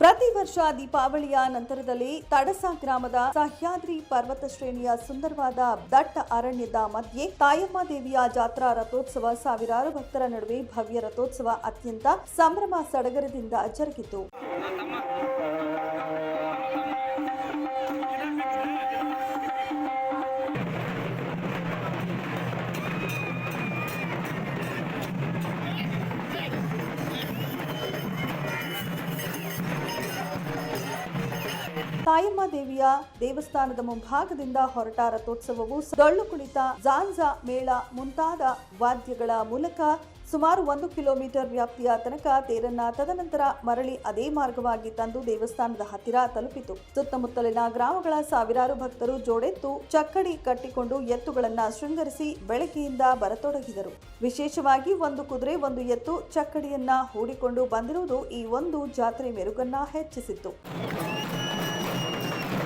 ಪ್ರತಿ ವರ್ಷ ದೀಪಾವಳಿಯ ನಂತರದಲ್ಲಿ ತಡಸ ಗ್ರಾಮದ ಸಹ್ಯಾದ್ರಿ ಪರ್ವತ ಶ್ರೇಣಿಯ ಸುಂದರವಾದ ದಟ್ಟ ಅರಣ್ಯದ ಮಧ್ಯೆ ತಾಯಮ್ಮ ದೇವಿಯ ಜಾತ್ರಾ ರಥೋತ್ಸವ ಸಾವಿರಾರು ಭಕ್ತರ ನಡುವೆ ಭವ್ಯ ರಥೋತ್ಸವ ಅತ್ಯಂತ ಸಂಭ್ರಮ ಸಡಗರದಿಂದ ಜರುಗಿತು. ತಾಯಮ್ಮ ದೇವಿಯ ದೇವಸ್ಥಾನದ ಮುಂಭಾಗದಿಂದ ಹೊರಟ ರಥೋತ್ಸವವು ಡೊಳ್ಳು ಕುಣಿತ ಜಾಂಜಾ ಮೇಳ ಮುಂತಾದ ವಾದ್ಯಗಳ ಮೂಲಕ ಸುಮಾರು ಒಂದು ಕಿಲೋಮೀಟರ್ ವ್ಯಾಪ್ತಿಯ ತನಕ ತೇರನ್ನ ತದನಂತರ ಮರಳಿ ಅದೇ ಮಾರ್ಗವಾಗಿ ತಂದು ದೇವಸ್ಥಾನದ ಹತ್ತಿರ ತಲುಪಿತು. ಸುತ್ತಮುತ್ತಲಿನ ಗ್ರಾಮಗಳ ಸಾವಿರಾರು ಭಕ್ತರು ಜೋಡೆತ್ತು ಚಕ್ಕಡಿ ಕಟ್ಟಿಕೊಂಡು ಎತ್ತುಗಳನ್ನ ಶೃಂಗರಿಸಿ ಬೆಳಕಿಯಿಂದ ಬರತೊಡಗಿದರು. ವಿಶೇಷವಾಗಿ ಒಂದು ಕುದುರೆ, ಒಂದು ಎತ್ತು, ಚಕ್ಕಡಿಯನ್ನ ಹೂಡಿಕೊಂಡು ಬಂದಿರುವುದು ಈ ಒಂದು ಜಾತ್ರೆ ಮೆರುಗನ್ನ ಹೆಚ್ಚಿಸಿತ್ತು.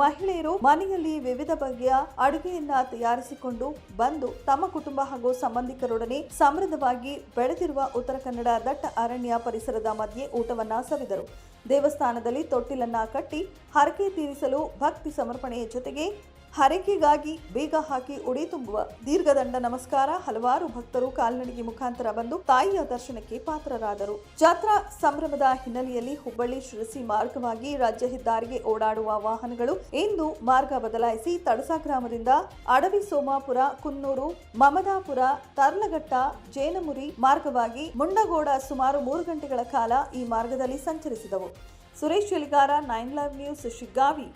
ಮಹಿಳೆಯರು ಮನೆಯಲ್ಲಿ ವಿವಿಧ ಬಗೆಯ ಅಡುಗೆಯನ್ನ ತಯಾರಿಸಿಕೊಂಡು ಬಂದು ತಮ್ಮ ಕುಟುಂಬ ಹಾಗೂ ಸಂಬಂಧಿಕರೊಡನೆ ಸಮೃದ್ಧವಾಗಿ ಬೆಳೆದಿರುವ ಉತ್ತರ ಕನ್ನಡ ದಟ್ಟ ಅರಣ್ಯ ಪರಿಸರದ ಮಧ್ಯೆ ಊಟವನ್ನ ಸವಿದರು. ದೇವಸ್ಥಾನದಲ್ಲಿ ತೊಟ್ಟಿಲನ್ನ ಕಟ್ಟಿ ಹರಕೆ ತೀರಿಸಲು ಭಕ್ತಿ ಸಮರ್ಪಣೆಯ ಜೊತೆಗೆ ಹರಕೆಗಾಗಿ ಬೇಗ ಹಾಕಿ ಉಡಿ ತುಂಬುವ ದೀರ್ಘದಂಡ ನಮಸ್ಕಾರ ಹಲವಾರು ಭಕ್ತರು ಕಾಲ್ನಡಿಗೆ ಮುಖಾಂತರ ಬಂದು ತಾಯಿಯ ದರ್ಶನಕ್ಕೆ ಪಾತ್ರರಾದರು. ಜಾತ್ರಾ ಸಂಭ್ರಮದ ಹಿನ್ನೆಲೆಯಲ್ಲಿ ಹುಬ್ಬಳ್ಳಿ ಶಿರಸಿ ಮಾರ್ಗವಾಗಿ ರಾಜ್ಯ ಹೆದ್ದಾರಿಗೆ ಓಡಾಡುವ ವಾಹನಗಳು ಇಂದು ಮಾರ್ಗ ಬದಲಾಯಿಸಿ ತಡಸಾ ಗ್ರಾಮದಿಂದ ಅಡವಿ ಸೋಮಾಪುರ, ಕುನ್ನೂರು, ಮಮದಾಪುರ, ತರ್ಲಘಟ್ಟ, ಜೇನಮುರಿ ಮಾರ್ಗವಾಗಿ ಮುಂಡಗೋಡ ಸುಮಾರು ಮೂರು ಗಂಟೆಗಳ ಕಾಲ ಈ ಮಾರ್ಗದಲ್ಲಿ ಸಂಚರಿಸಿದವು. Suresh Eligar nine live news, Shiggavi.